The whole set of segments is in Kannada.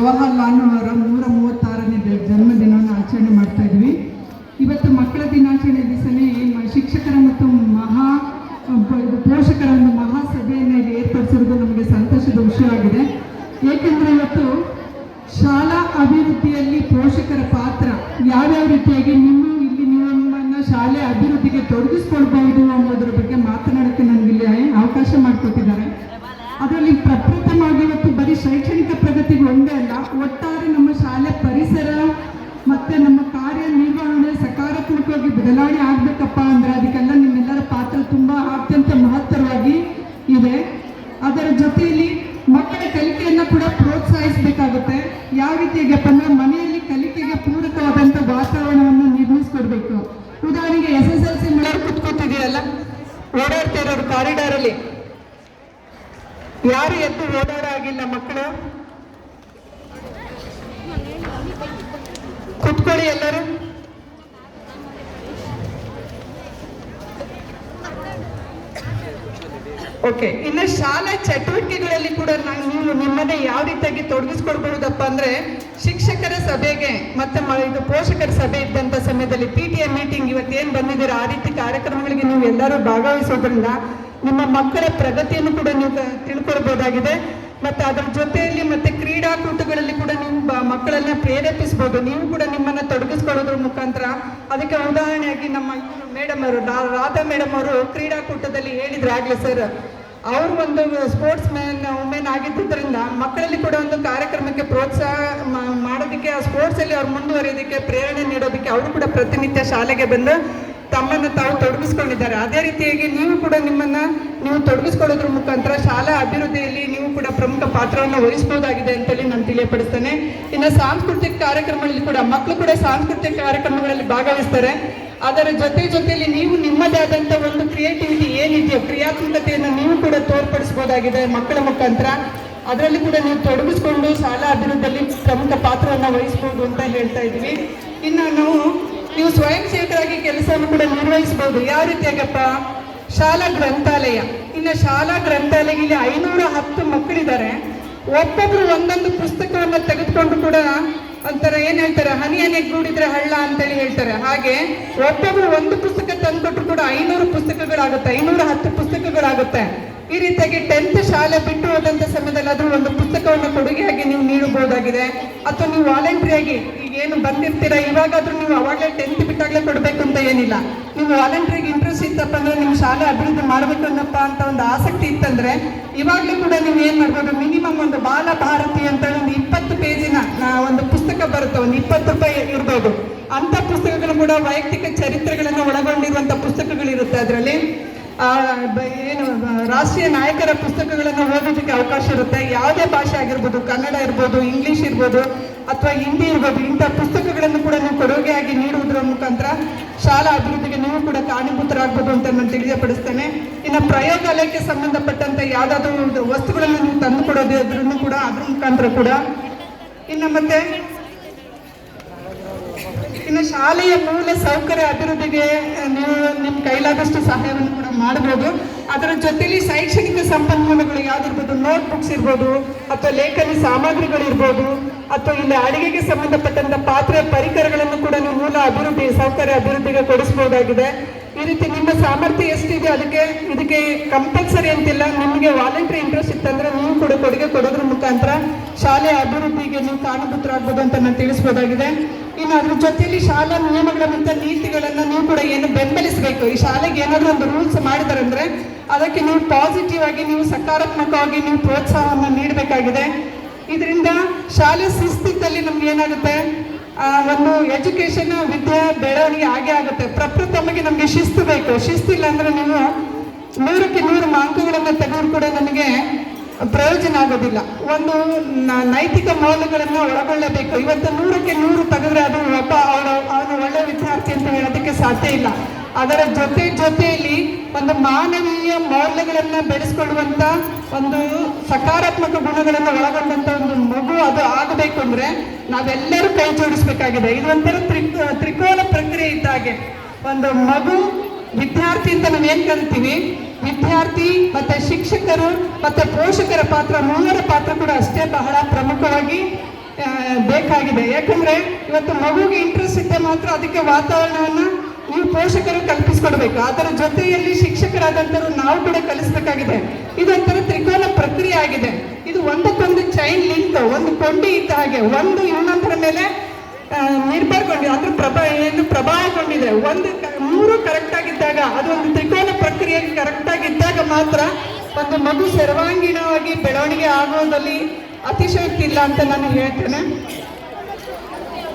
ಜವಾಹರ್ಲಾಲ್ ಅವರ ನೂರ ಮೂವತ್ತಾರನೇ ಜನ್ಮದಿನವನ್ನು ಆಚರಣೆ ಮಾಡ್ತಾ ಇದ್ವಿ. ಇವತ್ತು ಮಕ್ಕಳ ದಿನಾಚರಣೆ ದಿವಸನೇ ಶಿಕ್ಷಕರ ಮತ್ತು ಮಹಾ ಪೋಷಕರ ಒಂದು ಮಹಾ ಸಭೆಯನ್ನು ಇಲ್ಲಿ ಏರ್ಪಡಿಸಿರೋದು ನಮಗೆ ಸಂತೋಷದ ವಿಷಯವಾಗಿದೆ. ಏಕೆಂದರೆ ಇವತ್ತು ಶಾಲಾ ಅಭಿವೃದ್ಧಿಯಲ್ಲಿ ಪೋಷಕರ ಒಟ್ಟಾರೆ ನಮ್ಮ ಶಾಲೆ ಪರಿಸರ ಮತ್ತೆ ನಮ್ಮ ಕಾರ್ಯ ನಿರ್ವಹಣೆ ಸಕಾರಾತ್ಮಕವಾಗಿ ಬದಲಾವಣೆ ಆಗ್ಬೇಕಪ್ಪ ಅಂದ್ರೆ ಅದಕ್ಕೆಲ್ಲ ನಿಮ್ಮೆಲ್ಲರ ಪಾತ್ರ ತುಂಬಾ ಅತ್ಯಂತ ಮಹತ್ತರವಾಗಿ ಇದೆ. ಅದರ ಜೊತೆಯಲ್ಲಿ ಮಕ್ಕಳ ಕಲಿಕೆಯನ್ನ ಕೂಡ ಪ್ರೋತ್ಸಾಹಿಸಬೇಕಾಗುತ್ತೆ. ಯಾವ ರೀತಿಯಾಗಪ್ಪ ಅಂದ್ರೆ ಮನೆಯಲ್ಲಿ ಕಲಿಕೆಗೆ ಪೂರಕವಾದಂತ ವಾತಾವರಣವನ್ನು ನಿರ್ಮಿಸ್ಕೊಡ್ಬೇಕು. ಉದಾಹರಣೆಗೆ S S L C madam ಕುತ್ಕೋತಿದೀರಲ್ಲ ಓಡಾಡ್ತಾ ಇರೋರು ಕಾರಿಡಾರ್ ಅಲ್ಲಿ ಯಾರು ಎದ್ದು ಓಡಾಡ ಆಗಿಲ್ಲ ಮಕ್ಕಳು. ಓಕೆ, ಇನ್ನು ಶಾಲಾ ಚಟುವಟಿಕೆಗಳಲ್ಲಿ ಕೂಡ ನಾವು ನೀವು ನಿಮ್ಮನ್ನೇ ಯಾವ ರೀತಿಯಾಗಿ ತೊಡಗಿಸ್ಕೊಳ್ಬಹುದಪ್ಪ ಅಂದ್ರೆ ಶಿಕ್ಷಕರ ಸಭೆಗೆ ಮತ್ತೆ ಇದು ಪೋಷಕರ ಸಭೆ ಇದ್ದಂತ ಸಮಯದಲ್ಲಿ ಪಿ ಟಿ ಎ ಮೀಟಿಂಗ್ ಇವತ್ತು ಏನ್ ಬಂದಿದ್ದೀರಾ? ಆ ರೀತಿ ಕಾರ್ಯಕ್ರಮಗಳಿಗೆ ನೀವು ಎಲ್ಲರೂ ಭಾಗವಹಿಸೋದ್ರಿಂದ ನಿಮ್ಮ ಮಕ್ಕಳ ಪ್ರಗತಿಯನ್ನು ಕೂಡ ನೀವು ತಿಳ್ಕೊಳ್ಬಹುದಾಗಿದೆ ಮತ್ತೆ ಅದರ ಜೊತೆಯಲ್ಲಿ ಮತ್ತೆ ಕ್ರೀಡಾಕೂಟಗಳಲ್ಲಿ ಕೂಡ ನೀವು ಮಕ್ಕಳನ್ನ ಪ್ರೇರೇಪಿಸಬಹುದು ನೀವು ಕೂಡ ನಿಮ್ಮನ್ನ ತೊಡಗಿಸ್ಕೊಳ್ಳೋದ್ರ ಮುಖಾಂತರ. ಅದಕ್ಕೆ ಉದಾಹರಣೆಯಾಗಿ ನಮ್ಮ ಮೇಡಮ್ ಅವರು ರಾಧಾ ಮೇಡಮ್ ಅವರು ಕ್ರೀಡಾಕೂಟದಲ್ಲಿ ಹೇಳಿದ್ರು ಆಗ್ಲೇ ಸರ್. ಅವರು ಒಂದು ಸ್ಪೋರ್ಟ್ಸ್ ಮ್ಯಾನ್ ವುಮೆನ್ ಆಗಿದ್ದರಿಂದ ಮಕ್ಕಳಲ್ಲಿ ಕೂಡ ಒಂದು ಕಾರ್ಯಕ್ರಮಕ್ಕೆ ಪ್ರೋತ್ಸಾಹ ಮಾಡೋದಕ್ಕೆ, ಆ ಸ್ಪೋರ್ಟ್ಸಲ್ಲಿ ಅವ್ರು ಮುಂದುವರಿಯೋದಕ್ಕೆ ಪ್ರೇರಣೆ ನೀಡೋದಕ್ಕೆ ಅವರು ಕೂಡ ಪ್ರತಿನಿತ್ಯ ಶಾಲೆಗೆ ಬಂದು ತಮ್ಮನ್ನು ತಾವು ತೊಡಗಿಸ್ಕೊಂಡಿದ್ದಾರೆ. ಅದೇ ರೀತಿಯಾಗಿ ನೀವು ಕೂಡ ನಿಮ್ಮನ್ನ ನೀವು ತೊಡಗಿಸ್ಕೊಳ್ಳೋದ್ರ ಮುಖಾಂತರ ಶಾಲಾ ಅಭಿವೃದ್ಧಿಯಲ್ಲಿ ನೀವು ಕೂಡ ಪ್ರಮುಖ ಪಾತ್ರವನ್ನು ವಹಿಸಬಹುದಾಗಿದೆ ಅಂತೇಳಿ ನಾನು ತಿಳಿಯಪಡಿಸ್ತೇನೆ. ಇನ್ನು ಸಾಂಸ್ಕೃತಿಕ ಕಾರ್ಯಕ್ರಮಗಳಲ್ಲಿ ಕೂಡ ಮಕ್ಕಳು ಕೂಡ ಸಾಂಸ್ಕೃತಿಕ ಕಾರ್ಯಕ್ರಮಗಳಲ್ಲಿ ಭಾಗವಹಿಸ್ತಾರೆ. ಅದರ ಜೊತೆ ಜೊತೆಯಲ್ಲಿ ನೀವು ನಿಮ್ಮದೇ ಆದಂಥ ಒಂದು ಕ್ರಿಯೇಟಿವಿಟಿ ಏನಿದೆಯೋ, ಕ್ರಿಯಾತ್ಮಕತೆಯನ್ನು ನೀವು ಕೂಡ ತೋರ್ಪಡಿಸಬಹುದಾಗಿದೆ ಮಕ್ಕಳ ಮುಖಾಂತರ. ಅದರಲ್ಲಿ ಕೂಡ ನೀವು ತೊಡಗಿಸ್ಕೊಂಡು ಶಾಲಾ ಅಭಿವೃದ್ಧಿಯಲ್ಲಿ ಪ್ರಮುಖ ಪಾತ್ರವನ್ನು ವಹಿಸಬಹುದು ಅಂತ ಹೇಳ್ತಾ ಇದ್ವಿ ಇನ್ನು ನಾವು ನೀವು ಸ್ವಯಂ ಸೇವಕರಾಗಿ ಕೆಲಸವನ್ನು ಕೂಡ ನಿರ್ವಹಿಸಬಹುದು. ಯಾವ ರೀತಿಯಾಗಪ್ಪ? ಶಾಲಾ ಗ್ರಂಥಾಲಯ. ಇನ್ನು ಶಾಲಾ ಗ್ರಂಥಾಲಯ ಇಲ್ಲಿ ಐನೂರ ಹತ್ತು ಮಕ್ಕಳಿದ್ದಾರೆ. ಒಬ್ಬೊಬ್ರು ಒಂದೊಂದು ಪುಸ್ತಕವನ್ನು ತೆಗೆದುಕೊಂಡು ಕೂಡ ಒಂಥರ ಏನ್ ಹೇಳ್ತಾರೆ, ಹನಿ ಹನಿ ಕೂಡಿದ್ರೆ ಹಳ್ಳ ಅಂತೇಳಿ ಹೇಳ್ತಾರೆ. ಹಾಗೆ ಒಬ್ಬೊಬ್ರು ಒಂದು ಪುಸ್ತಕ ತಂದ್ಕೊಟ್ರು ಕೂಡ ಐನೂರು ಪುಸ್ತಕಗಳಾಗುತ್ತೆ, ಐನೂರ ಹತ್ತು ಪುಸ್ತಕಗಳಾಗುತ್ತೆ. ಈ ರೀತಿಯಾಗಿ ಟೆಂತ್ ಶಾಲೆ ಬಿಟ್ಟು ನೀಡಬಹುದಾಗಿದೆ ಅಥವಾ ನೀವು ವಾಲಂಟ್ರಿಯಾಗಿ ಈಗ ಏನು ಬಂದಿರ್ತೀರಾ? ಇವಾಗಾದ್ರೂ ನೀವು ಅವಾಗಲೇ ಟೆಂತ್ ಬಿಟ್ಟಾಗಲೇ ಕೊಡಬೇಕು ಅಂತ ಏನಿಲ್ಲ. ನೀವು ವಾಲಂಟ್ರಿಗೆ ಇಂಟ್ರೆಸ್ಟ್ ಇತ್ತಪ್ಪ ಅಂದ್ರೆ ನಿಮ್ಮ ಶಾಲೆ ಅಭಿವೃದ್ಧಿ ಮಾಡಬೇಕು ಅನ್ನಪ್ಪ ಅಂತ ಒಂದು ಆಸಕ್ತಿ ಇತ್ತಂದ್ರೆ ಇವಾಗಲೂ ಕೂಡ ನೀವು ಏನ್ ಮಾಡ್ಬೋದು? ಮಿನಿಮಮ್ ಒಂದು ಬಾಲ ಭಾರತಿ ಅಂತ ಒಂದು ಇಪ್ಪತ್ತು ಪೇಜಿನ ಒಂದು ಪುಸ್ತಕ ಬರುತ್ತೆ, ಒಂದು ಇಪ್ಪತ್ತು ರೂಪಾಯಿ ಇರ್ಬೋದು. ಅಂತ ಪುಸ್ತಕಗಳು ಕೂಡ ವೈಯಕ್ತಿಕ ಚರಿತ್ರೆಗಳನ್ನು ಒಳಗೊಂಡಿರುವಂತ ಪುಸ್ತಕಗಳಿರುತ್ತೆ ಅದರಲ್ಲಿ. ಏನು, ರಾಷ್ಟ್ರೀಯ ನಾಯಕರ ಪುಸ್ತಕಗಳನ್ನು ಓದೋದಕ್ಕೆ ಅವಕಾಶ ಇರುತ್ತೆ. ಯಾವುದೇ ಭಾಷೆ ಆಗಿರ್ಬೋದು, ಕನ್ನಡ ಇರ್ಬೋದು, ಇಂಗ್ಲಿಷ್ ಇರ್ಬೋದು. ಅಥವಾ ಹಿಂದಿ ಇರ್ಬೋದು. ಇಂಥ ಪುಸ್ತಕಗಳನ್ನು ಕೂಡ ನೀವು ಕೊಡುಗೆಯಾಗಿ ನೀಡುವುದರ ಮುಖಾಂತರ ಶಾಲಾ ಅಭಿವೃದ್ಧಿಗೆ ನೀವು ಕೂಡ ಕಾರಣೀಭೂತರಾಗ್ಬೋದು ಅಂತ ನಾನು ತಿಳಿಯಪಡಿಸ್ತೇನೆ. ಇನ್ನು ಪ್ರಯೋಗಾಲಯಕ್ಕೆ ಸಂಬಂಧಪಟ್ಟಂತೆ ಯಾವುದಾದ್ರೂ ವಸ್ತುಗಳನ್ನು ನೀವು ತಂದು ಕೊಡೋದಾದ್ರೂ ಕೂಡ ಅದ್ರ ಮುಖಾಂತರ ಕೂಡ. ಇನ್ನು ಮತ್ತೆ ಇನ್ನು ಶಾಲೆಯ ಮೂಲ ಸೌಕರ್ಯ ಅಭಿವೃದ್ಧಿಗೆ ನೀವು ನಿಮ್ಮ ಕೈಲಾದಷ್ಟು ಸಹಾಯವನ್ನು ಕೂಡ ಮಾಡಬಹುದು ಅದರ ಜೊತೆಲಿ ಶೈಕ್ಷಣಿಕ ಸಂಪನ್ಮೂಲಗಳು ಯಾವ್ದಿರ್ಬೋದು ನೋಟ್ ಬುಕ್ಸ್ ಇರ್ಬೋದು, ಅಥವಾ ಲೇಖನಿ ಸಾಮಗ್ರಿಗಳು ಇರ್ಬೋದು ಅಥವಾ ಇಲ್ಲಿ ಅಡಿಗೆಗೆ ಸಂಬಂಧಪಟ್ಟಂತ ಪಾತ್ರೆ ಪರಿಕರಗಳನ್ನು ಕೂಡ ನೀವು ಮೂಲ ಅಭಿವೃದ್ಧಿ, ಸೌಕರ್ಯ ಅಭಿವೃದ್ಧಿಗೆ ಕೊಡಿಸಬಹುದಾಗಿದೆ ಈ ರೀತಿ ನಿಮ್ಮ ಸಾಮರ್ಥ್ಯ ಎಷ್ಟಿದೆ ಅದಕ್ಕೆ, ಇದಕ್ಕೆ ಕಂಪಲ್ಸರಿ ಅಂತಿಲ್ಲ, ನಿಮಗೆ ವಾಲಂಟ್ರಿ ಇಂಟ್ರೆಸ್ಟ್ ಇತ್ತಂದ್ರೆ ನೀವು ಕೂಡ ಕೊಡುಗೆ ಕೊಡೋದ್ರ ಮುಖಾಂತರ ಶಾಲೆಯ ಅಭಿವೃದ್ಧಿಗೆ ನೀವು ಕಾರಣಭೂತರಾಗ್ಬೋದು ಅಂತ ನಾನು ತಿಳಿಸ್ಬೋದಾಗಿದೆ. ಇನ್ನು ಅದ್ರ ಜೊತೆಯಲ್ಲಿ ಶಾಲಾ ನಿಯಮಗಳ ನೀತಿಗಳನ್ನ ನೀವು ಕೂಡ ಏನು ಬೆಂಬಲಿಸಬೇಕು. ಈ ಶಾಲೆಗೆ ಏನಾದರೂ ಒಂದು ರೂಲ್ಸ್ ಮಾಡಿದಾರೆ ಅಂದ್ರೆ ಅದಕ್ಕೆ ನೀವು ಪಾಸಿಟಿವ್ ಆಗಿ ನೀವು ಸಕಾರಾತ್ಮಕವಾಗಿ ನೀವು ಪ್ರೋತ್ಸಾಹವನ್ನು ನೀಡಬೇಕಾಗಿದೆ. ಇದರಿಂದ ಶಾಲೆ ಶಿಸ್ತಿದ್ದಲ್ಲಿ ನಮ್ಗೆ ಏನಾಗುತ್ತೆ? ಒಂದು ಎಜುಕೇಶನ್ ವಿದ್ಯೆ ಬೆಳವಣಿಗೆ ಆಗೇ ಆಗುತ್ತೆ. ಪ್ರಪ್ರಥಮಗೆ ನಮಗೆ ಶಿಸ್ತು ಬೇಕು. ಶಿಸ್ತಿಲ್ಲ ಅಂದ್ರೆ ನೀವು ನೂರಕ್ಕೆ ನೂರು ಅಂಕಗಳನ್ನು ತೆಗೆದು ಕೂಡ ನನಗೆ ಪ್ರಯೋಜನ ಆಗೋದಿಲ್ಲ. ಒಂದು ನೈತಿಕ ಮೌಲ್ಯಗಳನ್ನು ಒಳಗೊಳ್ಳಬೇಕು. ಇವತ್ತು ನೂರಕ್ಕೆ ನೂರು ತೆಗೆದ್ರೆ ಅದು ಒಬ್ಬ ಅವಳು ಅವನು ಒಳ್ಳೆ ವಿದ್ಯಾರ್ಥಿ ಅಂತ ಹೇಳೋದಕ್ಕೆ ಸಾಧ್ಯ ಇಲ್ಲ. ಅದರ ಜೊತೆ ಜೊತೆಯಲ್ಲಿ ಒಂದು ಮಾನವೀಯ ಮೌಲ್ಯಗಳನ್ನ ಬೆಳೆಸ್ಕೊಳ್ಳುವಂತ ಒಂದು ಸಕಾರಾತ್ಮಕ ಗುಣಗಳನ್ನು ಒಳಗೊಂಡಂತ ಒಂದು ಮಗು ಅದು ಆಗಬೇಕು ಅಂದ್ರೆ ನಾವೆಲ್ಲರೂ ಕೈ ಜೋಡಿಸ್ಬೇಕಾಗಿದೆ. ಇದು ಒಂಥರ ತ್ರಿ ತ್ರಿಕೋನ ಪ್ರಕ್ರಿಯೆ ಇದ್ದ ಹಾಗೆ. ಒಂದು ಮಗು ವಿದ್ಯಾರ್ಥಿ ಅಂತ ನಾವು ಏನ್ ಕರಿತೀವಿ? ಶಿಕ್ಷಕರು ಮತ್ತೆ ಪೋಷಕರ ಪಾತ್ರ, ಮೂವರ ಪಾತ್ರ ಕೂಡ ಅಷ್ಟೇ ಬಹಳ ಪ್ರಮುಖವಾಗಿ ಬೇಕಾಗಿದೆ. ಯಾಕಂದ್ರೆ ಇವತ್ತು ಮಗುಗೆ ಇಂಟ್ರೆಸ್ಟ್ ಇದ್ದರೆ ಮಾತ್ರ ಅದಕ್ಕೆ ವಾತಾವರಣವನ್ನು ನೀವು ಪೋಷಕರು ಕಲ್ಪಿಸ್ಕೊಡ್ಬೇಕು. ಅದರ ಜೊತೆಯಲ್ಲಿ ಶಿಕ್ಷಕರಾದಂಥವ್ರು ನಾವು ಕೂಡ ಕಲಿಸ್ಬೇಕಾಗಿದೆ. ಇದೊಂಥರ ತ್ರಿಕೋನ ಪ್ರಕ್ರಿಯೆ ಆಗಿದೆ. ಇದು ಒಂದಕ್ಕೊಂದು ಚೈನ್ ಲಿಂಕ್ ಒಂದು ಕೊಂಡಿ ಇದ್ದ ಹಾಗೆ, ಒಂದು ಇನ್ನೊಂದರ ಮೇಲೆ ನಿರ್ಭರಗೊಂಡಿದೆ ಅದ್ರ ಪ್ರಭಾ, ಏನು ಪ್ರಭಾವಗೊಂಡಿದೆ. ಒಂದು ಮೂರು ಕರೆಕ್ಟ್ ಆಗಿದ್ದಾಗ ಅದೊಂದು ತ್ರಿಕೋನ ಪ್ರಕ್ರಿಯೆ ಕರೆಕ್ಟ್ ಆಗಿದ್ದಾಗ ಮಾತ್ರ ಒಂದು ಮಗು ಸರ್ವಾಂಗೀಣವಾಗಿ ಬೆಳವಣಿಗೆ ಆಗೋದಲ್ಲಿ ಅತಿಶಯೋಕ್ತಿ ಇಲ್ಲ ಅಂತ ನಾನು ಹೇಳ್ತೇನೆ.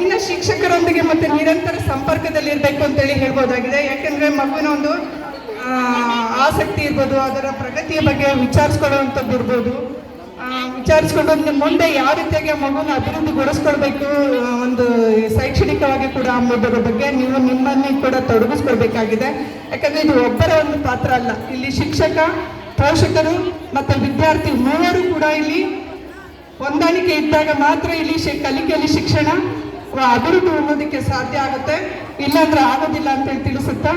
ಇನ್ನು ಶಿಕ್ಷಕರೊಂದಿಗೆ ಮತ್ತೆ ನಿರಂತರ ಸಂಪರ್ಕದಲ್ಲಿ ಇರಬೇಕು ಅಂತೇಳಿ ಹೇಳ್ಬೋದಾಗಿದೆ. ಯಾಕೆಂದ್ರೆ ಮಗುವಿನ ಒಂದು ಆಸಕ್ತಿ ಇರ್ಬೋದು, ಅದರ ಪ್ರಗತಿಯ ಬಗ್ಗೆ ವಿಚಾರಿಸ್ಕೊಳ್ಳೋವಂಥದ್ದು ಇರ್ಬೋದು. ವಿಚಾರಿಸ್ಕೊಂಡು ಮುಂದೆ ಯಾವ ರೀತಿಯಾಗಿ ಮಗುನ ಅಭಿವೃದ್ಧಿಗೊಳಿಸ್ಕೊಳ್ಬೇಕು ಒಂದು ಶೈಕ್ಷಣಿಕವಾಗಿ ಕೂಡ ಅಂಬುದರ ಬಗ್ಗೆ ನೀವು ನಿಮ್ಮನ್ನು ಕೂಡ ತೊಡಗಿಸ್ಕೊಳ್ಬೇಕಾಗಿದೆ. ಯಾಕಂದ್ರೆ ಇದು ಒಬ್ಬರ ಒಂದು ಪಾತ್ರ ಅಲ್ಲ. ಇಲ್ಲಿ ಶಿಕ್ಷಕ ಪೋಷಕರು ಮತ್ತು ವಿದ್ಯಾರ್ಥಿ ಮೂವರು ಕೂಡ ಇಲ್ಲಿ ಹೊಂದಾಣಿಕೆ ಇದ್ದಾಗ ಮಾತ್ರ ಇಲ್ಲಿ ಕಲಿಕೆಯಲ್ಲಿ ಶಿಕ್ಷಣ ಅಭಿವೃದ್ಧಿ ಹೊಂದೋದಕ್ಕೆ ಸಾಧ್ಯ ಆಗುತ್ತೆ. ಇಲ್ಲಾಂದ್ರೆ ಆಗೋದಿಲ್ಲ ಅಂತ ಹೇಳಿ ತಿಳಿಸುತ್ತಾ.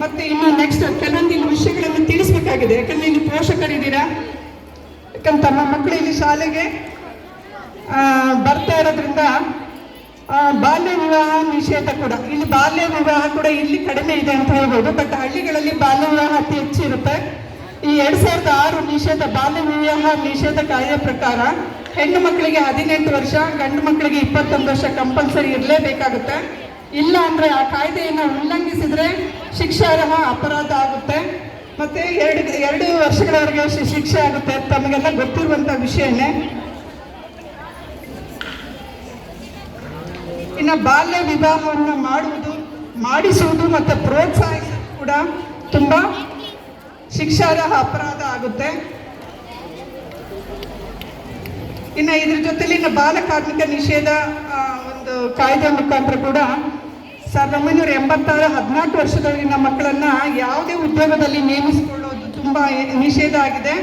ಮತ್ತೆ ಇನ್ನು ನೆಕ್ಸ್ಟ್ ಕೆಲವೊಂದು ವಿಷಯಗಳನ್ನು ತಿಳಿಸ್ಬೇಕಾಗಿದೆ. ಯಾಕಂದ್ರೆ ಇಲ್ಲಿ ಪೋಷಕರಿದ್ದೀರಾ? ಯಾಕಂದ್ರೆ ತಮ್ಮ ಮಕ್ಕಳು ಇಲ್ಲಿ ಶಾಲೆಗೆ ಬರ್ತಾ ಇರೋದ್ರಿಂದ ಬಾಲ್ಯ ವಿವಾಹ ನಿಷೇಧ ಕೂಡ. ಇಲ್ಲಿ ಬಾಲ್ಯ ವಿವಾಹ ಕೂಡ ಇಲ್ಲಿ ಕಡಿಮೆ ಇದೆ ಅಂತ ಹೇಳ್ಬೋದು. ಬಟ್ ಹಳ್ಳಿಗಳಲ್ಲಿ ಬಾಲ್ಯ ವಿವಾಹ ಅತಿ ಹೆಚ್ಚು ಇರುತ್ತೆ ಈ ಎರಡ್ ಸಾವಿರದ ಆರು ನಿಷೇಧ, ಬಾಲ್ಯ ವಿವಾಹ ನಿಷೇಧ ಕಾಯ್ದೆ ಪ್ರಕಾರ ಹೆಣ್ಣು ಮಕ್ಕಳಿಗೆ ಹದಿನೆಂಟು ವರ್ಷ, ಗಂಡು ಮಕ್ಕಳಿಗೆ ಇಪ್ಪತ್ತೊಂದು ವರ್ಷ ಕಂಪಲ್ಸರಿ ಇರಲೇಬೇಕಾಗುತ್ತೆ. ಇಲ್ಲ ಅಂದ್ರೆ ಆ ಕಾಯ್ದೆಯನ್ನು ಉಲ್ಲಂಘಿಸಿದ್ರೆ ಶಿಕ್ಷಾರ್ಹ ಅಪರಾಧ ಆಗುತ್ತೆ. ಮತ್ತೆ ಎರಡು ಎರಡು ವರ್ಷಗಳವರೆಗೆ ಶಿಕ್ಷೆ ಆಗುತ್ತೆ ತಮಗೆಲ್ಲ ಗೊತ್ತಿರುವಂತ ವಿಷಯನೇ. ಇನ್ನು ಬಾಲ್ಯ ವಿವಾಹವನ್ನು ಮಾಡುವುದು, ಮಾಡಿಸುವುದು ಮತ್ತು ಪ್ರೋತ್ಸಾಹಿಸುವುದು ಕೂಡ ತುಂಬ ಶಿಕ್ಷಾರ್ಹ ಅಪರಾಧ ಆಗುತ್ತೆ. ಇನ್ನು ಇದ್ರ ಜೊತೆಲಿ ಇನ್ನು ಬಾಲ ಕಾರ್ಮಿಕ ನಿಷೇಧ ಒಂದು ಕಾಯ್ದೆ ಮುಖಾಂತರ ಕೂಡ ಸಾವಿರದ ಒಂಬೈನೂರ ಎಂಬತ್ತಾರು, ಹದಿನಾಲ್ಕು ವರ್ಷದೊಳಗಿನ ಮಕ್ಕಳನ್ನ ಯಾವುದೇ ಉದ್ಯೋಗದಲ್ಲಿ ನೇಮಿಸಿಕೊಳ್ಳೋದು ತುಂಬಾ ನಿಷೇಧ ಆಗಿದೆ.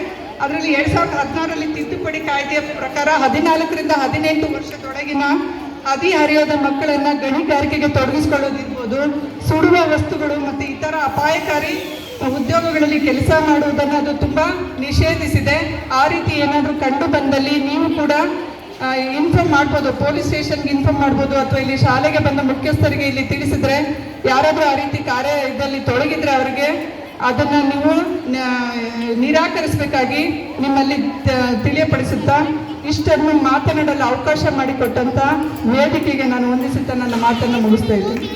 ಅದರಲ್ಲಿ ಎರಡ್ ಸಾವಿರದ ಹದಿನಾರರಲ್ಲಿ ತಿದ್ದುಪಡಿ ಕಾಯ್ದೆಯ ಪ್ರಕಾರ ಹದಿನಾಲ್ಕರಿಂದ ಹದಿನೆಂಟು ವರ್ಷದೊಳಗಿನ ಹದಿಹರಿಯದ ಮಕ್ಕಳನ್ನ ಗಣಿಗಾರಿಕೆಗೆ ತೊಡಗಿಸಿಕೊಳ್ಳೋದಿರ್ಬೋದು. ಸುಡುವ ವಸ್ತುಗಳು ಮತ್ತು ಇತರ ಅಪಾಯಕಾರಿ ಉದ್ಯೋಗಗಳಲ್ಲಿ ಕೆಲಸ ಮಾಡುವುದನ್ನು ಅದು ತುಂಬ ನಿಷೇಧಿಸಿದೆ. ಆ ರೀತಿ ಏನಾದರೂ ಕಂಡು ಬಂದಲ್ಲಿ ನೀವು ಕೂಡ ಇನ್ಫಾರ್ಮ್ ಮಾಡ್ಬೋದು ಪೊಲೀಸ್ ಸ್ಟೇಷನ್ಗೆ ಇನ್ಫಾರ್ಮ್ ಮಾಡ್ಬೋದು ಅಥವಾ ಇಲ್ಲಿ ಶಾಲೆಗೆ ಬಂದ ಮುಖ್ಯಸ್ಥರಿಗೆ ಇಲ್ಲಿ ತಿಳಿಸಿದ್ರೆ, ಯಾರಾದರೂ ಆ ರೀತಿ ಕಾರ್ಯ ಇದರಲ್ಲಿ ತೊಡಗಿದ್ರೆ ಅವರಿಗೆ, ಅದನ್ನು ನೀವು ನಿರಾಕರಿಸಬೇಕಾಗಿ ನಿಮ್ಮಲ್ಲಿ ತಿಳಿಯಪಡಿಸುತ್ತಾ, ಇಷ್ಟನ್ನು ಮಾತನಾಡಲು ಅವಕಾಶ ಮಾಡಿಕೊಟ್ಟಂಥ ವೇದಿಕೆಗೆ ನಾನು ವಂದಿಸುತ್ತಾ ನನ್ನ ಮಾತನ್ನು ಮುಗಿಸ್ತಾ ಇದ್ದೀನಿ.